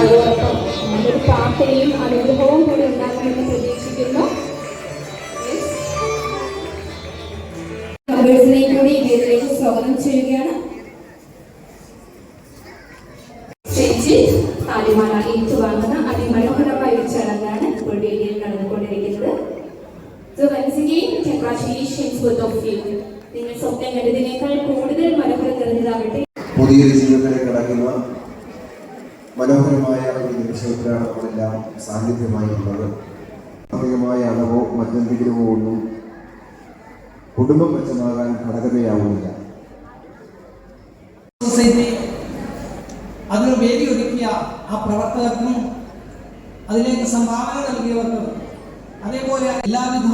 അതോടൊപ്പം ഒരു പ്രാർത്ഥനയും അനുഗ്രഹവും കൂടി ഉണ്ടാകുമെന്ന് പ്രതീക്ഷിക്കുന്നു. കൂടി ഇതിലേക്ക് സ്വാഗതം ചെയ്യുകയാണ്. ചേച്ചി താലിമാല ഏറ്റുവാങ്ങുന്ന അതിമനോഹരമായ ഒരു ചടങ്ങാണ് വേദിയിൽ നടന്നുകൊണ്ടിരിക്കുന്നത്. So once again, congratulations both of you. നിങ്ങൾ സ്വപ്നം കണ്ടതിനേക്കാൾ പുതിയൊരു ജീവിതത്തിലേക്ക് കടക്കുന്ന മനോഹരമായ ഒരു നിമിഷത്തിലാണ് നമ്മളെല്ലാം സാന്നിധ്യമായി ഉള്ളത് അധികമായ അളവോ മറ്റെന്തെങ്കിലുമോ ഒന്നും കുടുംബം മെച്ചമാകാൻ ഘടകതയാവുന്നില്ല. സൊസൈറ്റി അതിന് വേദി ഒരുക്കിയ ആ പ്രവർത്തകർക്കും അതിലേക്ക് സംഭാവന നൽകിയവർക്കും അതേപോലെ എല്ലാവിധ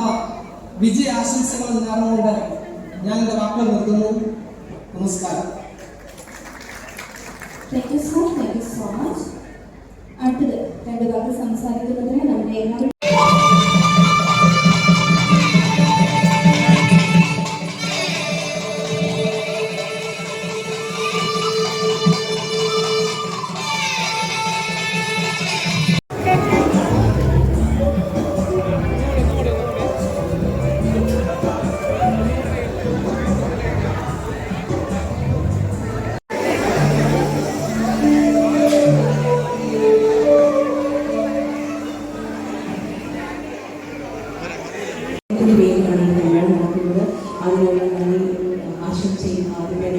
വിജയ ആശംസകളും നേർന്നുകൊണ്ട് ഞാൻ എന്റെ വാക്കുകൾ നിർത്തുന്നു. നമസ്കാരം. Thank you so thank you so much അടുത്തത് രണ്ട് വാക്ക് സംസാരിക്കുന്നതിന് നമ്മുടെ എല്ലാവരും അതിനുള്ള നന്ദി ആശംസയും ആദ്യമേ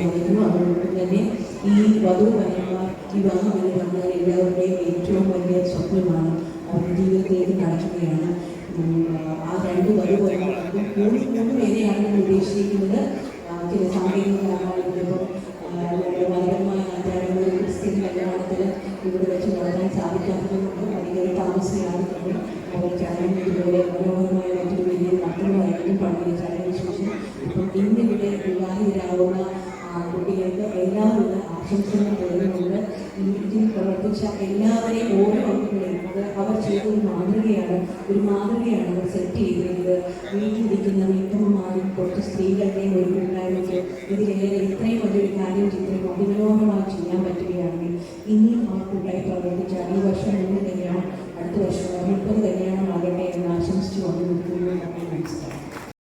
അതുകൊണ്ട് തന്നെ ഈ വധുവരന്മാർ വിവാഹം എന്ന് പറഞ്ഞാൽ എല്ലാവരുടെയും ഏറ്റവും വലിയ സ്വപ്നമാണ് അവരുടെ ജീവിതത്തിലേക്ക് നടക്കുകയാണ് ആ രണ്ട് വധുവരന്മാർക്കും മൂന്ന് മൂന്ന് പേരെയാണ് നമ്മൾ ഉദ്ദേശിച്ചിരിക്കുന്നത്. ആ, ചില സാങ്കേതിക നമ്മുടെ മതപരമായ ആചാരങ്ങളിൽ ക്രിസ്ത്യൻ കല്യാണത്തിൽ ഇവിടെ വെച്ച് നടത്താൻ സാധിക്കാത്തതുകൊണ്ട് ഭയങ്കര താമസിയാകുന്നുണ്ട് അവർ ചടങ്ങ് ഇതുപോലെ മനോഹരമായ മറ്റൊരു വലിയ മക്കളുമായിരിക്കും പള്ളിയിൽ ചാനലിന് ശേഷം ഇന്നിവിടെ വിവാഹിതരാകുന്ന കുട്ടികൾക്ക് എല്ലാവിധ ആശംസകളും തരുന്നുണ്ട് ഇന്ത്യയിൽ പ്രവർത്തിച്ച എല്ലാവരെയും ഓരോ അത് അവർ ചെയ്ത ഒരു മാതൃകയാണ് ഒരു മാതൃകയാണ് അവർ സെറ്റ് ചെയ്തിരുന്നത്. വീട്ടിലിരിക്കുന്ന വീട്ടമ്മമാരും കുറച്ച് സ്ത്രീകളുടെയും ഒരു കൂട്ടായ്മയ്ക്ക് ഇതിലേറെ ഇത്രയും വലിയൊരു കാര്യം ചിത്രം അതിമനോഹരമായി ചെയ്യാൻ പറ്റുകയാണെങ്കിൽ ഇനിയും ആ കൂട്ടായി പ്രവർത്തിച്ച ഈ വർഷം മൂന്ന് തന്നെയാണ് അടുത്ത വർഷം മുപ്പത് കല്യാണമാകട്ടെ